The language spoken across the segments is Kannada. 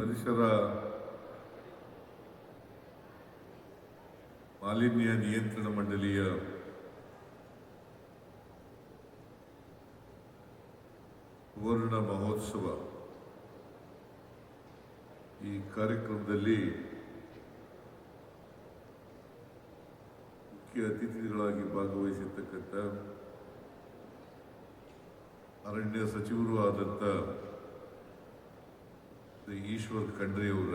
ಪರಿಸರ ಮಾಲಿನ್ಯ ನಿಯಂತ್ರಣ ಮಂಡಳಿಯ ಸುವರ್ಣ ಮಹೋತ್ಸವ ಈ ಕಾರ್ಯಕ್ರಮದಲ್ಲಿ ಮುಖ್ಯ ಅತಿಥಿಗಳಾಗಿ ಭಾಗವಹಿಸಿರ್ತಕ್ಕಂಥ ಅರಣ್ಯ ಸಚಿವರು ಆದಂಥ ಶ್ರೀ ಈಶ್ವರ್ ಖಂಡ್ರೆ ಅವರ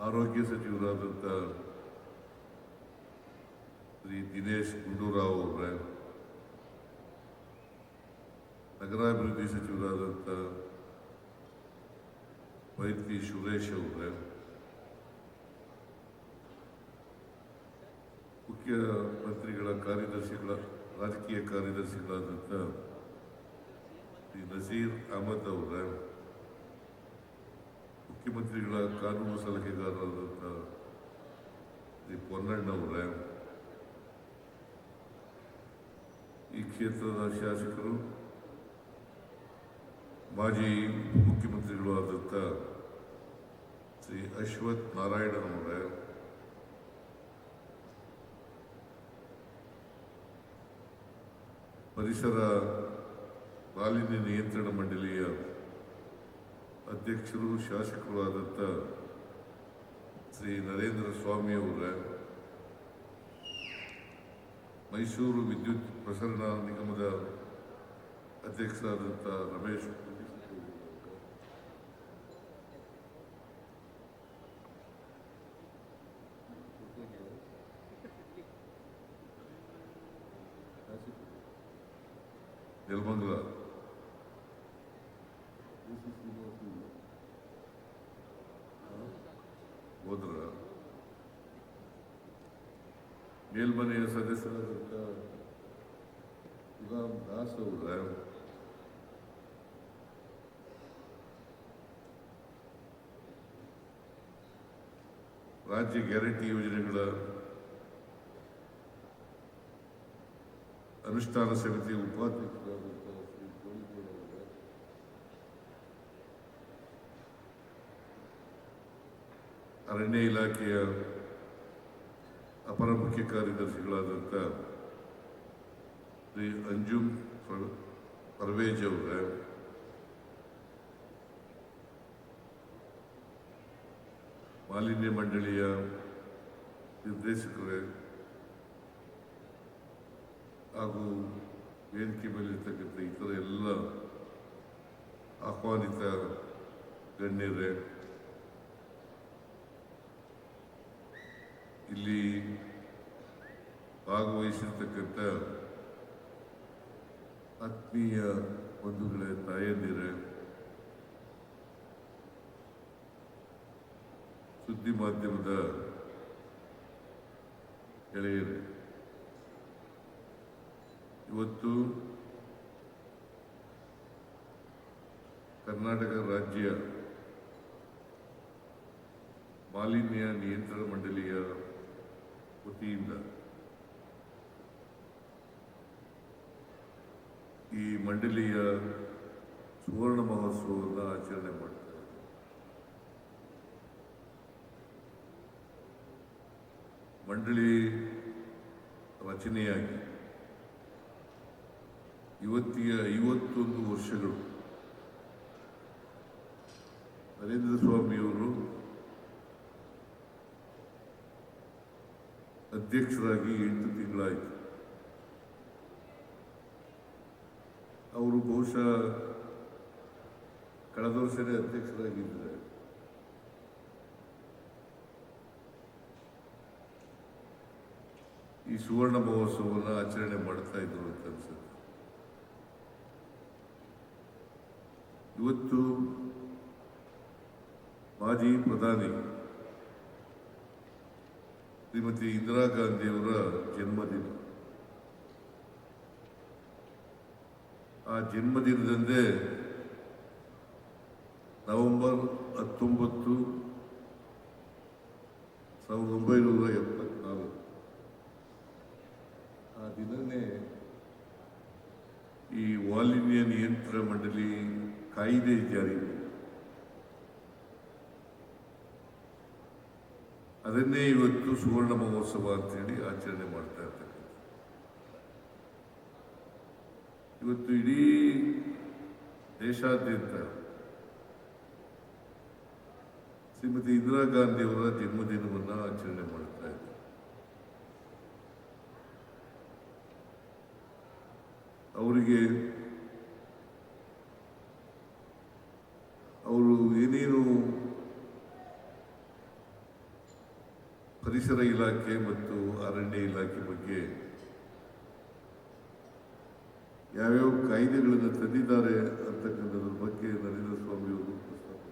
ಆರೋಗ್ಯ ಸಚಿವರಾದಂಥ ಶ್ರೀ ದಿನೇಶ್ ಗುಂಡೂರಾವ್ ಅವರ ನಗರಾಭಿವೃದ್ಧಿ ಸಚಿವರಾದಂಥ ವೈದ್ಯ ಸುರೇಶ್ ಅವರ ಮುಖ್ಯಮಂತ್ರಿಗಳ ಕಾರ್ಯದರ್ಶಿಗಳ ರಾಜಕೀಯ ಕಾರ್ಯದರ್ಶಿಗಳಾದಂಥ ಶ್ರೀ ನಸೀರ್ ಅಹಮದ್ ಅವರ, ಮುಖ್ಯಮಂತ್ರಿಗಳ ಕಾನೂನು ಸಲಹೆಗಾರರಾದಂಥ ಶ್ರೀ ಪೊನ್ನಣ್ಣವರ ಈ ಕ್ಷೇತ್ರದ ಶಾಸಕರು, ಮಾಜಿ ಮುಖ್ಯಮಂತ್ರಿಗಳು ಆದಂಥ ಶ್ರೀ ಅಶ್ವಥ್ ನಾರಾಯಣನವರ ಪರಿಸರ ಮಾಲಿನ್ಯ ನಿಯಂತ್ರಣ ಮಂಡಳಿಯ ಅಧ್ಯಕ್ಷರು ಶಾಸಕರು ಆದಂಥ ಶ್ರೀ ನರೇಂದ್ರ ಸ್ವಾಮಿಯವರ ಮೈಸೂರು ವಿದ್ಯುತ್ ಪ್ರಸರಣ ನಿಗಮದ ಅಧ್ಯಕ್ಷರಾದಂಥ ರಮೇಶ್ ಗುಲಾಂ ದಾಸ್ ಅವರ ರಾಜ್ಯ ಗ್ಯಾರಂಟಿ ಯೋಜನೆಗಳ ಅನುಷ್ಠಾನ ಸಮಿತಿಯ ಉಪಾಧ್ಯಕ್ಷರಾದಂಥ ಶ್ರೀ ಕೋಳಿಗೌಡ ಅವರ ಅರಣ್ಯ ಇಲಾಖೆಯ ಅಪರ ಮುಖ್ಯ ಕಾರ್ಯದರ್ಶಿಗಳಾದಂಥ ಶ್ರೀ ಪರ್- ಪರ್ವೇಜ್ ಅವರೇ ಮಾಲಿನ್ಯ ಮಂಡಳಿಯ ನಿರ್ದೇಶಕರೇ ಹಾಗೂ ವೇದಿಕೆ ಮೇಲಿರ್ತಕ್ಕಂಥ ಇತರ ಎಲ್ಲ ಆಹ್ವಾನಿತ ಗಣ್ಯರೇ, ಇಲ್ಲಿ ಭಾಗವಹಿಸಿರ್ತಕ್ಕಂಥ ಆತ್ಮೀಯ ಬಂಧುಗಳೇ ತಾಯಂದಿರೇ ಸುದ್ದಿ ಮಾಧ್ಯಮದ ಗೆಳೆಯರೇ ಇವತ್ತು ಕರ್ನಾಟಕ ರಾಜ್ಯ ಮಾಲಿನ್ಯ ನಿಯಂತ್ರಣ ಮಂಡಳಿಯ ವತಿಯಿಂದ ಈ ಮಂಡಳಿಯ ಸುವರ್ಣ ಮಹೋತ್ಸವವನ್ನು ಆಚರಣೆ ಮಾಡ್ತಾರೆ. ಮಂಡಳಿ ರಚನೆಯಾಗಿ ಇವತ್ತಿಗೆ ಐವತ್ತೊಂದು ವರ್ಷಗಳು ನರೇಂದ್ರ ಸ್ವಾಮಿಯವರು ಅಧ್ಯಕ್ಷರಾಗಿ ಎಂಟು ತಿಂಗಳಾಯಿತು. ಅವರು ಬಹುಶಃ ಕಳೆದ ವರ್ಷನೇ ಅಧ್ಯಕ್ಷರಾಗಿದ್ದಾರೆ. ಈ ಸುವರ್ಣ ಮಹೋತ್ಸವವನ್ನು ಆಚರಣೆ ಮಾಡ್ತಾ ಇದ್ರು ಅಂತ ಅನ್ಸುತ್ತೆ. ಇವತ್ತು ಮಾಜಿ ಪ್ರಧಾನಿ ಶ್ರೀಮತಿ ಇಂದಿರಾ ಗಾಂಧಿಯವರ ಜನ್ಮದಿನ. ಆ ಜನ್ಮದಿನದಂದೇ ನವೆಂಬರ್ ಹತ್ತೊಂಬತ್ತು ಸಾವಿರದ ಒಂಬೈನೂರ ಎಪ್ಪತ್ನಾಲ್ಕು ಆ ದಿನವೇ ಈ ಮಾಲಿನ್ಯ ನಿಯಂತ್ರಣ ಮಂಡಳಿ ಕಾಯ್ದೆ ಜಾರಿಗೆ. ಅದನ್ನೇ ಇವತ್ತು ಸುವರ್ಣ ಮಹೋತ್ಸವ ಅಂತೇಳಿ ಆಚರಣೆ ಮಾಡ್ತಾ ಇರ್ತಕ್ಕಂಥ ಇವತ್ತು ಇಡೀ ದೇಶಾದ್ಯಂತ. ಶ್ರೀಮತಿ ಇಂದಿರಾ ಗಾಂಧಿಯವರ ಜನ್ಮದಿನವನ್ನು ಆಚರಣೆ ಮಾಡ್ತಾ ಇದ್ದಾರೆ ಅವರಿಗೆ ಅವರು ಏನೇನು ಪರಿಸರ ಇಲಾಖೆ ಮತ್ತು ಅರಣ್ಯ ಇಲಾಖೆ ಬಗ್ಗೆ ಯಾವ್ಯಾವ ಕಾಯ್ದೆಗಳನ್ನು ತಂದಿದ್ದಾರೆ ಅಂತಕ್ಕಂಥದ್ರ ಬಗ್ಗೆ ನರೇಂದ್ರ ಸ್ವಾಮಿ ಅವರು ಪ್ರಸ್ತಾಪ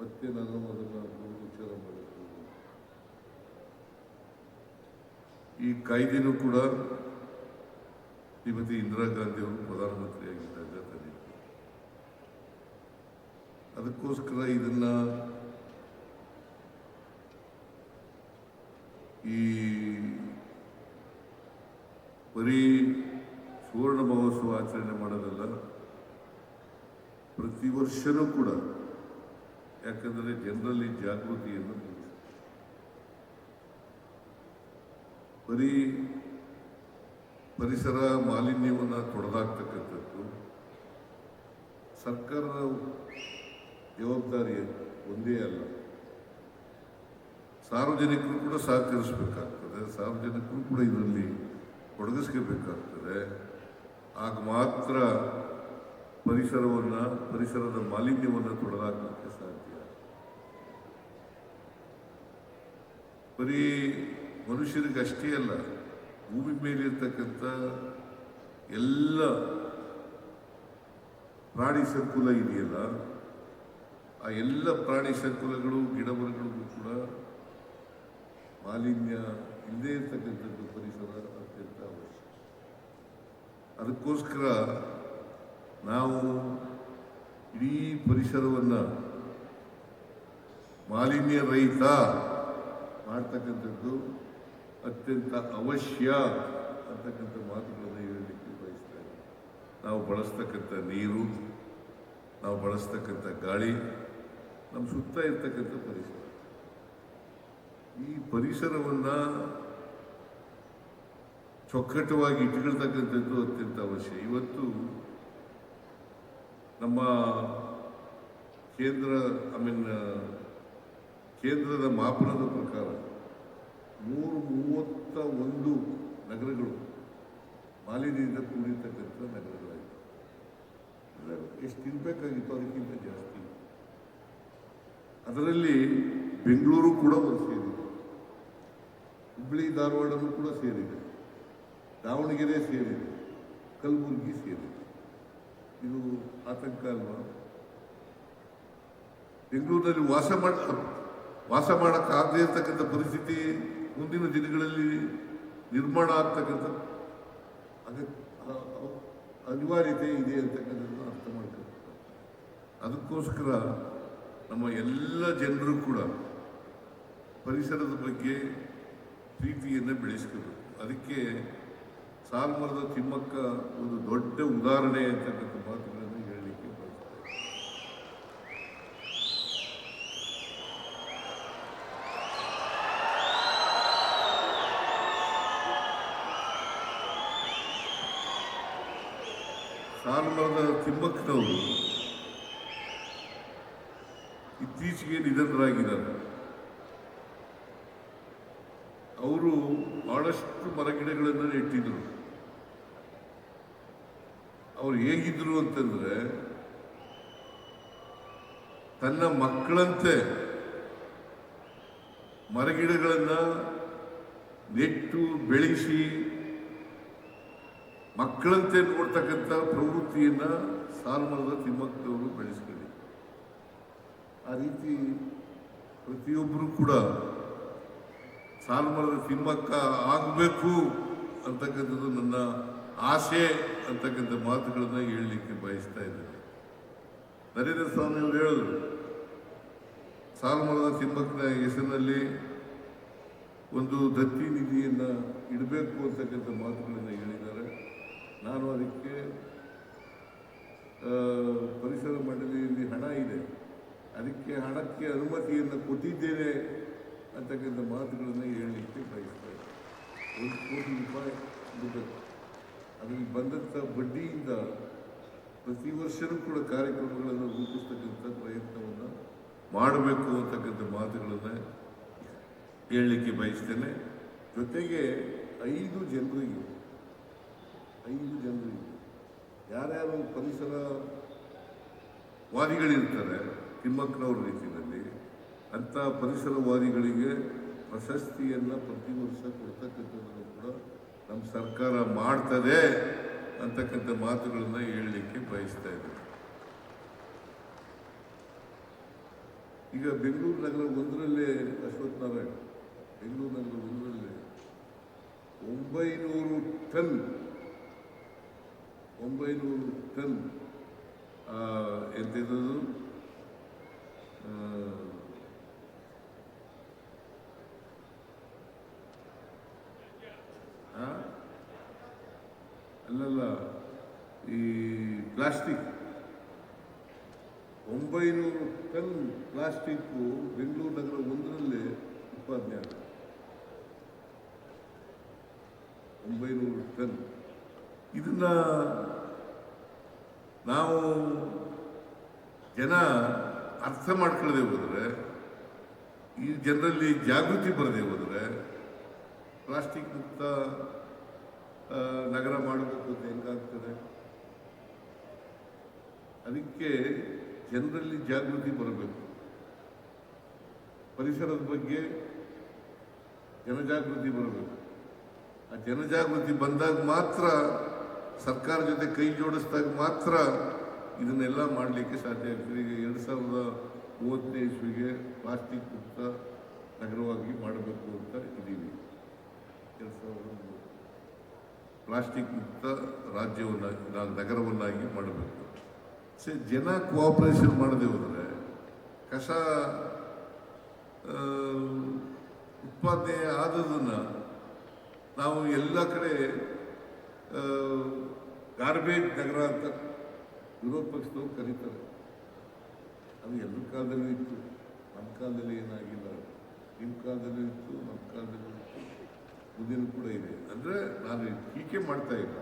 ಮತ್ತೆ ನಾನು ಅದನ್ನು ವಿಚಾರ ಮಾಡಿದ್ದೇನೆ. ಈ ಕಾಯ್ದೆನೂ ಕೂಡ ಶ್ರೀಮತಿ ಇಂದಿರಾ ಗಾಂಧಿಯವರು ಪ್ರಧಾನಮಂತ್ರಿಯಾಗಿದ್ದಾಗ ತಂದಿದ್ದರು. ಅದಕ್ಕೋಸ್ಕರ ಇದನ್ನು ಈ ಬರೀ ಸುವರ್ಣ ಮಹೋತ್ಸವ ಆಚರಣೆ ಮಾಡೋದಲ್ಲ, ಪ್ರತಿ ವರ್ಷನೂ ಕೂಡ, ಯಾಕಂದರೆ ಜನರಲ್ಲಿ ಜಾಗೃತಿಯನ್ನು ಬರೀ ಪರಿಸರ ಮಾಲಿನ್ಯವನ್ನು ತೊಡೆದಾಕ್ತಕ್ಕಂಥದ್ದು ಸರ್ಕಾರದ ಜವಾಬ್ದಾರಿ ಒಂದೇ ಅಲ್ಲ. ಸಾರ್ವಜನಿಕರು ಕೂಡ ಸಹಕರಿಸಬೇಕಾಗ್ತದೆ, ಸಾರ್ವಜನಿಕರು ಕೂಡ ಇದರಲ್ಲಿ ತೊಡಗಿಸ್ಕೋಬೇಕಾಗ್ತದೆ ಆಗ ಮಾತ್ರ ಪರಿಸರವನ್ನು, ಪರಿಸರದ ಮಾಲಿನ್ಯವನ್ನು ತೊಡೆದಾಕಲಿಕ್ಕೆ ಸಾಧ್ಯ. ಬರೀ ಮನುಷ್ಯರಿಗಷ್ಟೇ ಅಲ್ಲ, ಭೂಮಿ ಮೇಲಿರ್ತಕ್ಕಂಥ ಎಲ್ಲ ಪ್ರಾಣಿ ಸಂಕುಲ ಇದೆಯಲ್ಲ, ಆ ಎಲ್ಲ ಪ್ರಾಣಿ ಸಂಕುಲಗಳು, ಗಿಡಮರಗಳಿಗೂ ಕೂಡ ಮಾಲಿನ್ಯ ಇಲ್ಲದೇ ಇರ್ತಕ್ಕಂಥದ್ದು ಪರಿಸರ ಅತ್ಯಂತ ಅವಶ್ಯ. ಅದಕ್ಕೋಸ್ಕರ ನಾವು ಇಡೀ ಪರಿಸರವನ್ನು ಮಾಲಿನ್ಯ ರಹಿತ ಮಾಡ್ತಕ್ಕಂಥದ್ದು ಅತ್ಯಂತ ಅವಶ್ಯ ಅಂತಕ್ಕಂಥ ಮಾತುಗಳನ್ನು ಹೇಳಲಿಕ್ಕೆ ಬಯಸ್ತಾ ನಾವು ಬಳಸ್ತಕ್ಕಂಥ ನೀರು, ನಾವು ಬಳಸ್ತಕ್ಕಂಥ ಗಾಳಿ, ನಮ್ಮ ಸುತ್ತ ಇರ್ತಕ್ಕಂಥ ಪರಿಸರ. ಈ ಪರಿಸರವನ್ನು ಚೊಕ್ಕಟವಾಗಿ ಇಟ್ಕೊಳ್ತಕ್ಕಂಥದ್ದು ಅತ್ಯಂತ ಅವಶ್ಯ. ಇವತ್ತು ನಮ್ಮ ಕೇಂದ್ರ ಐ ಮೀನ್ ಕೇಂದ್ರದ ಮಾಪನದ ಪ್ರಕಾರ ನೂರು ಮೂವತ್ತ ಒಂದು ನಗರಗಳು ಮಾಲಿನ್ಯದಿಂದ ಕೂಡಿರ್ತಕ್ಕಂಥ ನಗರಗಳಾಗಿವೆ. ಅಂದ್ರೆ ಎಷ್ಟು ಇರಬೇಕಾಗಿತ್ತು ಅದಕ್ಕಿಂತ ಜಾಸ್ತಿ. ಅದರಲ್ಲಿ ಬೆಂಗಳೂರು ಕೂಡ ಒಂದು ಸೇರಿದೆ. ಹುಬ್ಬಳ್ಳಿ ಧಾರವಾಡನೂ ಕೂಡ ಸೇರಿದೆ. ದಾವಣಗೆರೆ ಸೇರಿದೆ. ಕಲಬುರಗಿ ಸೇರಿದೆ. ಇದು ಆತಂಕ ಅಲ್ವಾ? ಬೆಂಗಳೂರಿನಲ್ಲಿ ವಾಸ ಮಾಡ, ವಾಸ ಮಾಡೋಕ್ಕಾಗದೇ ಇರ್ತಕ್ಕಂಥ ಪರಿಸ್ಥಿತಿ ಮುಂದಿನ ದಿನಗಳಲ್ಲಿ ನಿರ್ಮಾಣ ಆಗ್ತಕ್ಕಂಥ ಅನಿವಾರ್ಯತೆ ಇದೆ ಅಂತಕ್ಕಂಥದ್ದನ್ನು ಅರ್ಥ ಮಾಡ್ಬೇಕು ಅದಕ್ಕೋಸ್ಕರ ನಮ್ಮ ಎಲ್ಲ ಜನರು ಕೂಡ ಪರಿಸರದ ಬಗ್ಗೆ ಪ್ರೀತಿಯನ್ನು ಬೆಳೆಸ್ಕೋಬೇಕು ಅದಕ್ಕೆ ಸಾಲ್ಮರದ ತಿಮ್ಮಕ್ಕ ಒಂದು ದೊಡ್ಡ ಉದಾಹರಣೆ ಅಂತಕ್ಕಂಥ ಮಾತುಗಳನ್ನು ಹೇಳಲಿಕ್ಕೆ ಬಯಸ್ತಾರೆ ಸಾಲ್ಮರದ ತಿಮ್ಮಕ್ಕನವರು ಇತ್ತೀಚೆಗೆ ನಿಧನರಾಗಿದ್ದಾರೆ ಅವರು ಬಹಳಷ್ಟು ಮರಗಿಡಗಳನ್ನು ನೆಟ್ಟಿದ್ರು. ಅವ್ರು ಹೇಗಿದ್ರು ಅಂತಂದ್ರೆ, ತನ್ನ ಮಕ್ಕಳಂತೆ ಮರಗಿಡಗಳನ್ನು ನೆಟ್ಟು, ಬೆಳೆಸಿ, ಮಕ್ಕಳಂತೆ ನೋಡ್ತಕ್ಕಂಥ ಪ್ರವೃತ್ತಿಯನ್ನ ಸಾಲ್ಮರದ ತಿಮ್ಮಕ್ಕವರು ಬೆಳೆಸ್ಕೊಳ್ಳಿ ಆ ರೀತಿ ಪ್ರತಿಯೊಬ್ಬರು ಕೂಡ ಸಾಲ್ಮರದ ತಿಮ್ಮಕ್ಕ ಆಗಬೇಕು ಅಂತಕ್ಕಂಥದ್ದು ನನ್ನ ಆಸೆ ಅಂತಕ್ಕಂಥ ಮಾತುಗಳನ್ನು ಹೇಳಲಿಕ್ಕೆ ಬಯಸ್ತಾ ಇದ್ದೇನೆ. ನರೇಂದ್ರ ಸ್ವಾಮಿ ಅವರು ಹೇಳಿದ್ರು ಸಾಲುಮರದ ತಿಮ್ಮಕ್ಕನ ಹೆಸರಿನಲ್ಲಿ ಒಂದು ದತ್ತಿ ನಿಧಿಯನ್ನು ಇಡಬೇಕು ಅಂತಕ್ಕಂಥ ಮಾತುಗಳನ್ನು ಹೇಳಿದ್ದಾರೆ. ನಾನು ಅದಕ್ಕೆ ಪರಿಸರ ಮಂಡಳಿಯಲ್ಲಿ ಹಣ ಇದೆ. ಅದಕ್ಕೆ ಹಣಕ್ಕೆ ಅನುಮತಿಯನ್ನು ಕೊಟ್ಟಿದ್ದೇನೆ ಅಂತಕ್ಕಂಥ ಮಾತುಗಳನ್ನು ಹೇಳಲಿಕ್ಕೆ ಬಯಸ್ತಾರೆ ಒಂದು ಕೋಟಿ ರೂಪಾಯಿ ದುಡ್ಡು ಅದರಲ್ಲಿ ಬಂದಂಥ ಬಡ್ಡಿಯಿಂದ ಪ್ರತಿ ವರ್ಷವೂ ಕೂಡ ಕಾರ್ಯಕ್ರಮಗಳನ್ನು ರೂಪಿಸ್ತಕ್ಕಂಥ ಪ್ರಯತ್ನವನ್ನು ಮಾಡಬೇಕು ಅಂತಕ್ಕಂಥ ಮಾತುಗಳನ್ನು ಹೇಳಲಿಕ್ಕೆ ಬಯಸ್ತೇನೆ. ಜೊತೆಗೆ ಐದು ಜನರಿಗೆ ಐದು ಜನರಿಗೆ ಯಾರ್ಯಾರು ಪರಿಸರ ವಾದಿಗಳಿರ್ತಾರೆ, ತಿಮ್ಮಕ್ಕನವ್ರ ರೀತಿಯಲ್ಲಿ ಅಂಥ ಪರಿಸರವಾದಿಗಳಿಗೆ ಪ್ರಶಸ್ತಿಯನ್ನು ಪ್ರತಿ ವರ್ಷ ಕೊಡ್ತಕ್ಕಂಥದ್ದನ್ನು ಕೂಡ ನಮ್ಮ ಸರ್ಕಾರ ಮಾಡ್ತದೆ ಅಂತಕ್ಕಂಥ ಮಾತುಗಳನ್ನು ಹೇಳಲಿಕ್ಕೆ ಬಯಸ್ತಾ ಇದ್ದೀನಿ. ಈಗ ಬೆಂಗಳೂರು ನಗರ ಒಂದರಲ್ಲೇ ಅಶ್ವಥ್ ನಾರಾಯಣ್ ಬೆಂಗಳೂರು ನಗರ ಒಂದರಲ್ಲೇ ಒಂಬೈನೂರು ಟನ್ ಒಂಬೈನೂರು ಟನ್ ಆ, ಅಲ್ಲಲ್ಲ, ಈ ಪ್ಲಾಸ್ಟಿಕ್ ಒಂಬೈನೂರು ಟನ್ ಪ್ಲಾಸ್ಟಿಕ್ಕು ಬೆಂಗಳೂರು ನಗರ ಒಂದರಲ್ಲೇ ಉತ್ಪಾದನೆ ಆಗುತ್ತೆ. ಒಂಬೈನೂರು ಟನ್. ಇದನ್ನ ನಾವು ಜನ ಅರ್ಥ ಮಾಡ್ಕೊಳ್ಳದೆ ಹೋದರೆ, ಈ ಜನರಲ್ಲಿ ಜಾಗೃತಿ ಬರದೆ ಹೋದರೆ ಪ್ಲಾಸ್ಟಿಕ್ ಮುಕ್ತ ನಗರ ಮಾಡಬೇಕು ಅಂತ ಹೆಂಗಾಗ್ತದೆ ಅದಕ್ಕೆ ಜನರಲ್ಲಿ ಜಾಗೃತಿ ಬರಬೇಕು. ಪರಿಸರದ ಬಗ್ಗೆ ಜನಜಾಗೃತಿ ಬರಬೇಕು. ಆ ಜನಜಾಗೃತಿ ಬಂದಾಗ ಮಾತ್ರ, ಸರ್ಕಾರ ಜೊತೆ ಕೈ ಜೋಡಿಸಿದಾಗ ಮಾತ್ರ ಇದನ್ನೆಲ್ಲ ಮಾಡಲಿಕ್ಕೆ ಸಾಧ್ಯ ಆಗ್ತದೆ. ಈಗ ಎರಡು ಸಾವಿರದ ಮೂವತ್ತನೇ ಇಸ್ವಿಗೆ ಪ್ಲಾಸ್ಟಿಕ್ ಮುಕ್ತ ನಗರವಾಗಿ ಮಾಡಬೇಕು ಅಂತ ಇದ್ದೀವಿ. ಎರಡು ಸಾವಿರದ ಪ್ಲಾಸ್ಟಿಕ್ ಮುಕ್ತ ರಾಜ್ಯವನ್ನಾಗಿ ನಗರವನ್ನಾಗಿ ಮಾಡಬೇಕು. ಸೇ, ಜನ ಕೋಆಪರೇಷನ್ ಮಾಡದೆ ಹೋದರೆ ಕಸ ಉತ್ಪಾದನೆ ಆದದನ್ನು ನಾವು ಎಲ್ಲ ಕಡೆ ಗಾರ್ಬೇಜ್ ನಗರ ಅಂತ ವಿರೋಧ ಪಕ್ಷದವ್ರು ಕರೀತಾರೆ. ಅದು ಎಲ್ಲ ಕಾಲದಲ್ಲೂ ಇತ್ತು. ನಮ್ಮ ಕಾಲದಲ್ಲಿ ಏನಾಗಿಲ್ಲ. ನಿಮ್ಮ ಕಾಲದಲ್ಲೂ ಇತ್ತು, ನಮ್ಮ ಕಾಲದಲ್ಲೂ ಮುಂದಿನ ಕೂಡ ಇದೆ. ಅಂದರೆ ನಾನು ಟೀಕೆ ಮಾಡ್ತಾ ಇಲ್ಲ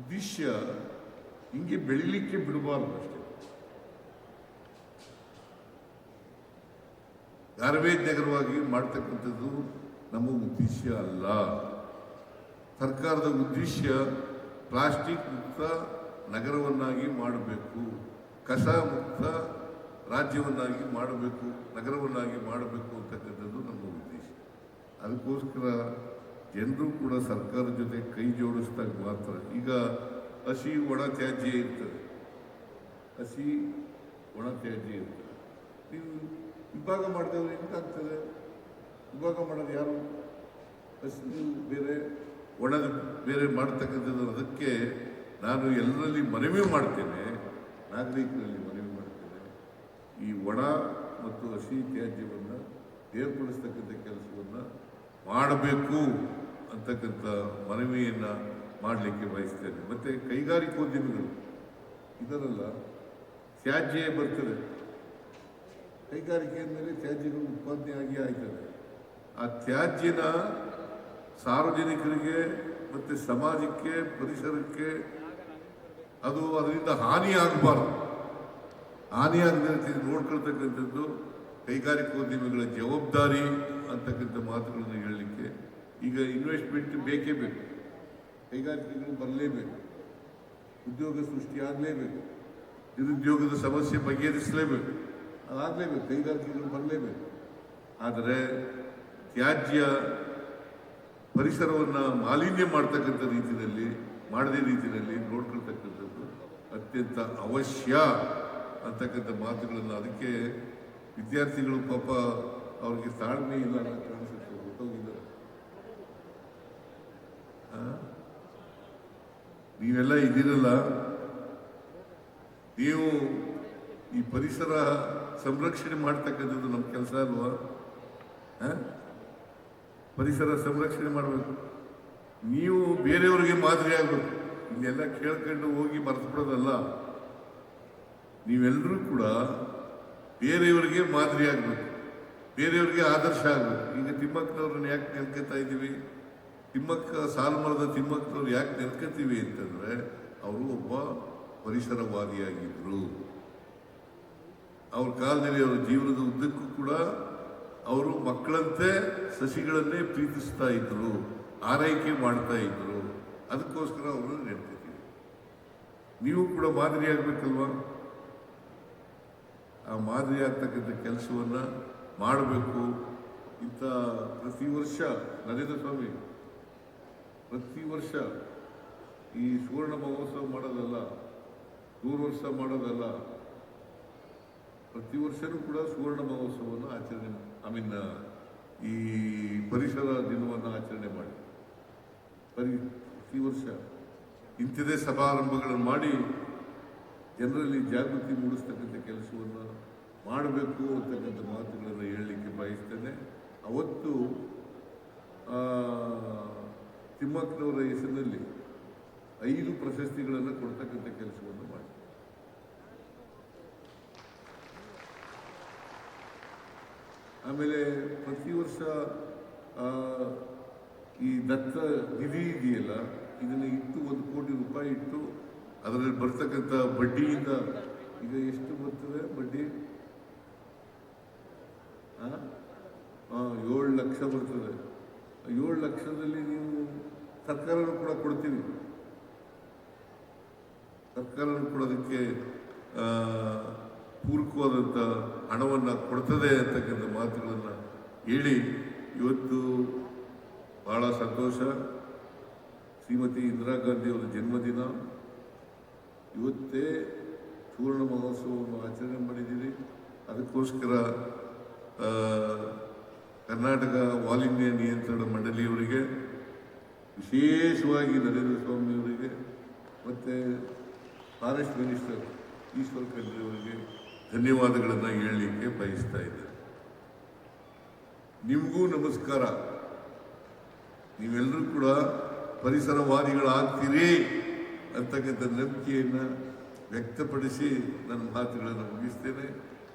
ಉದ್ದೇಶ ಹಿಂಗೆ ಬೆಳಿಲಿಕ್ಕೆ ಬಿಡಬಾರ್ದು ಅಷ್ಟೇ. ಗಾರ್ಬೇಜ್ ನಗರವಾಗಿ ಮಾಡ್ತಕ್ಕಂಥದ್ದು ನಮ್ಮ ಉದ್ದೇಶ ಅಲ್ಲ. ಸರ್ಕಾರದ ಉದ್ದೇಶ ಪ್ಲಾಸ್ಟಿಕ್ ಮುಕ್ತ ನಗರವನ್ನಾಗಿ ಮಾಡಬೇಕು. ಕಸ ಮುಕ್ತ ರಾಜ್ಯವನ್ನಾಗಿ ಮಾಡಬೇಕು, ನಗರವನ್ನಾಗಿ ಮಾಡಬೇಕು ಅಂತಕ್ಕಂಥದ್ದು ನಮ್ಮ ಅದಕ್ಕೋಸ್ಕರ ಜನರು ಕೂಡ ಸರ್ಕಾರದ ಜೊತೆ ಕೈ ಜೋಡಿಸಿದಾಗ ಮಾತ್ರ ಈಗ ಹಸಿ ಒಣ ತ್ಯಾಜ್ಯ ಇರ್ತದೆ. ಹಸಿ ಒಣ ತ್ಯಾಜ್ಯ ಇರ್ತದೆ. ನೀವು ವಿಭಾಗ ಮಾಡಿದವರು ಎಂತಾಗ್ತದೆ ವಿಭಾಗ ಮಾಡೋದು ಯಾರು? ಹಸಿ ಬೇರೆ ಒಣದ ಬೇರೆ ಮಾಡ್ತಕ್ಕಂಥದ್ದು ಅದಕ್ಕೆ ನಾನು ಎಲ್ಲರಲ್ಲಿ ಮನವಿ ಮಾಡ್ತೇನೆ, ನಾಗರಿಕರಲ್ಲಿ ಮನವಿ ಮಾಡ್ತೇನೆ. ಈ ಒಣ ಮತ್ತು ಹಸಿ ತ್ಯಾಜ್ಯವನ್ನು ಏರ್ಪಡಿಸ್ತಕ್ಕಂಥ ಕೆಲಸವನ್ನು ಮಾಡಬೇಕು ಅಂತಕ್ಕಂಥ ಮನವಿಯನ್ನು ಮಾಡಲಿಕ್ಕೆ ಬಯಸ್ತೇನೆ. ಮತ್ತು ಕೈಗಾರಿಕೋದ್ಯಮಿಗಳು ಇದರಲ್ಲ ತ್ಯಾಜ್ಯ ಬರ್ತದೆ. ಕೈಗಾರಿಕೆ ಅಂದರೆ ತ್ಯಾಜ್ಯಗಳು ಉತ್ಪಾದನೆಯಾಗಿ ಆಯ್ತದೆ. ಆ ತ್ಯಾಜ್ಯನ ಸಾರ್ವಜನಿಕರಿಗೆ ಮತ್ತು ಸಮಾಜಕ್ಕೆ, ಪರಿಸರಕ್ಕೆ ಅದು ಅದರಿಂದ ಹಾನಿ ಆಗಬಾರ್ದು. ಹಾನಿ ಆಗದ ರೀತಿ ನೋಡ್ಕೊಳ್ತಕ್ಕಂಥದ್ದು ಕೈಗಾರಿಕೋದ್ಯಮಿಗಳ ಜವಾಬ್ದಾರಿ. ಅಂತಕ್ಕಂಥ ಮಾತುಗಳನ್ನು ಹೇಳಲಿಕ್ಕೆ ಈಗ ಇನ್ವೆಸ್ಟ್ಮೆಂಟ್ ಬೇಕೇ ಬೇಕು. ಕೈಗಾರಿಕೆಗಳು ಬರಲೇಬೇಕು. ಉದ್ಯೋಗ ಸೃಷ್ಟಿಯಾಗಲೇಬೇಕು ನಿರುದ್ಯೋಗದ ಸಮಸ್ಯೆ ಬಗೆಹರಿಸಲೇಬೇಕು. ಅದಾಗಲೇಬೇಕು. ಕೈಗಾರಿಕೆಗಳು ಬರಲೇಬೇಕು. ಆದರೆ ತ್ಯಾಜ್ಯ ಪರಿಸರವನ್ನು ಮಾಲಿನ್ಯ ಮಾಡ್ತಕ್ಕಂಥ ರೀತಿಯಲ್ಲಿ, ಮಾಡದೇ ರೀತಿಯಲ್ಲಿ ನೋಡ್ಕೊಳ್ತಕ್ಕಂಥದ್ದು ಅತ್ಯಂತ ಅವಶ್ಯ ಅಂತಕ್ಕಂಥ ಮಾತುಗಳನ್ನು ಅದಕ್ಕೆ ವಿದ್ಯಾರ್ಥಿಗಳು ಪಾಪ ಅವ್ರಿಗೆ ತಾಳ್ಮೆ ಇಲ್ಲ ಅಂತ ಕಾಣಿಸುತ್ತೆ ಹೊರಟೋಗಿದ್ದಾರೆ ಆ? ನೀವೆಲ್ಲ ಇದ್ದೀರಲ್ಲ, ನೀವು ಈ ಪರಿಸರ ಸಂರಕ್ಷಣೆ ಮಾಡ್ತಕ್ಕಂಥದ್ದು ನಮ್ಮ ಕೆಲಸ ಅಲ್ವಾ? ಪರಿಸರ ಸಂರಕ್ಷಣೆ ಮಾಡಬೇಕು. ನೀವು ಬೇರೆಯವರಿಗೆ ಮಾದರಿ ಆಗಬೇಕು. ಇಲ್ಲೆಲ್ಲ ಕೇಳ್ಕೊಂಡು ಹೋಗಿ ಮರೆತುಬಿಡೋದಲ್ಲ ನೀವೆಲ್ಲರೂ ಕೂಡ ಬೇರೆಯವರಿಗೆ ಮಾದರಿ ಆಗಬೇಕು. ಬೇರೆಯವರಿಗೆ ಆದರ್ಶ ಆಗಬೇಕು ಈಗ ತಿಮ್ಮಕ್ಕನವ್ರನ್ನ ಯಾಕೆ ನೆನ್ಕೋತಾ ಇದ್ದೀವಿ? ತಿಮ್ಮಕ್ಕ ಸಾಲುಮರದ ತಿಮ್ಮಕ್ಕನವ್ರು ಯಾಕೆ ನೆನ್ಕೋತೀವಿ ಅಂತಂದರೆ, ಅವರು ಒಬ್ಬ ಪರಿಸರವಾದಿಯಾಗಿದ್ದರು ಅವ್ರ ಕಾಲದಲ್ಲಿ ಅವರ ಜೀವನದ ಉದ್ದಕ್ಕೂ ಕೂಡ ಅವರು ಮಕ್ಕಳಂತೆ ಸಸಿಗಳನ್ನೇ ಪ್ರೀತಿಸ್ತಾ ಇದ್ರು, ಆರೈಕೆ ಮಾಡ್ತಾ ಇದ್ರು. ಅದಕ್ಕೋಸ್ಕರ ಅವರು ನೆನ್ಕೋತೀವಿ ನೀವು ಕೂಡ ಮಾದರಿ ಆಗ್ಬೇಕಲ್ವಾ? ಆ ಮಾದರಿ ಆಗ್ತಕ್ಕಂಥ ಕೆಲಸವನ್ನ ಮಾಡಬೇಕು. ಇಂಥ ಪ್ರತಿ ವರ್ಷ ನರೇಂದ್ರ ಸ್ವಾಮಿ, ಪ್ರತಿ ವರ್ಷ ಈ ಸುವರ್ಣ ಮಹೋತ್ಸವ ಮಾಡೋದಲ್ಲ ನೂರು ವರ್ಷ ಮಾಡೋದಲ್ಲ, ಪ್ರತಿ ವರ್ಷನೂ ಕೂಡ ಸುವರ್ಣ ಮಹೋತ್ಸವವನ್ನು ಆಚರಣೆ ಐ ಮೀನ್ ಈ ಪರಿಸರ ದಿನವನ್ನು ಆಚರಣೆ ಮಾಡಿ. ಪರಿ ಪ್ರತಿ ವರ್ಷ ಇಂಥದೇ ಸಮಾರಂಭಗಳನ್ನು ಮಾಡಿ, ಜನರಲ್ಲಿ ಜಾಗೃತಿ ಮೂಡಿಸ್ತಕ್ಕಂಥ ಕೆಲಸವನ್ನು ಮಾಡಬೇಕು ಅಂತಕ್ಕಂಥ ಮಾತುಗಳನ್ನು ಹೇಳಲಿಕ್ಕೆ ಬಯಸ್ತೇನೆ. ಅವತ್ತು ತಿಮ್ಮಕ್ಕನವರ ಹೆಸರಿನಲ್ಲಿ ಐದು ಪ್ರಶಸ್ತಿಗಳನ್ನು ಕೊಡ್ತಕ್ಕಂಥ ಕೆಲಸವನ್ನು ಮಾಡಿ ಆಮೇಲೆ ಪ್ರತಿ ವರ್ಷ ಈ ದತ್ತ ನಿಧಿ ಇದೆಯಲ್ಲ, ಇದನ್ನು ಇಟ್ಟು ಒಂದು ಕೋಟಿ ರೂಪಾಯಿ ಇಟ್ಟು ಅದರಲ್ಲಿ ಬರ್ತಕ್ಕಂಥ ಬಡ್ಡಿಯಿಂದ ಈಗ ಎಷ್ಟು ಬರ್ತದೆ ಬಡ್ಡಿ? ಏಳು ಲಕ್ಷ ಬರ್ತದೆ. ಏಳು ಲಕ್ಷದಲ್ಲಿ ನೀವು ಸರ್ಕಾರನೂ ಕೂಡ ಕೊಡ್ತೀವಿ ಸರ್ಕಾರನೂ ಕೊಡೋದಕ್ಕೆ ಪೂರಕವಾದಂಥ ಹಣವನ್ನು ಕೊಡ್ತದೆ ಅಂತಕ್ಕಂಥ ಮಾತುಗಳನ್ನು ಹೇಳಿ ಇವತ್ತು ಬಹಳ ಸಂತೋಷ. ಶ್ರೀಮತಿ ಇಂದಿರಾ ಗಾಂಧಿಯವರ ಜನ್ಮದಿನ. ಇವತ್ತೇ ಸುವರ್ಣ ಮಹೋತ್ಸವವನ್ನು ಆಚರಣೆ ಮಾಡಿದ್ದೀರಿ. ಅದಕ್ಕೋಸ್ಕರ ಆ, ಆಲ್ ಇಂಡಿಯಾ ನಿಯಂತ್ರಣ ಮಂಡಳಿಯವರಿಗೆ ವಿಶೇಷವಾಗಿ ನರೇಂದ್ರ ಸ್ವಾಮಿಯವರಿಗೆ ಮತ್ತು ಫಾರೆಸ್ಟ್ ಮಿನಿಸ್ಟರ್ ಈಶ್ವರ್ ಖಂಡ್ರೆ ಅವರಿಗೆ ಧನ್ಯವಾದಗಳನ್ನು ಹೇಳಲಿಕ್ಕೆ ಬಯಸ್ತಾ ಇದ್ದೇನೆ ನಿಮಗೂ ನಮಸ್ಕಾರ. ನೀವೆಲ್ಲರೂ ಕೂಡ ಪರಿಸರವಾದಿಗಳಾಗ್ತೀರಿ ಅಂತಕ್ಕಂಥ ನಂಬಿಕೆಯನ್ನು ವ್ಯಕ್ತಪಡಿಸಿ ನನ್ನ ಮಾತುಗಳನ್ನು ಮುಗಿಸ್ತೇನೆ.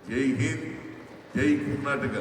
ಜೈ ಹಿಂದ್. ಜೈ ಕರ್ನಾಟಕ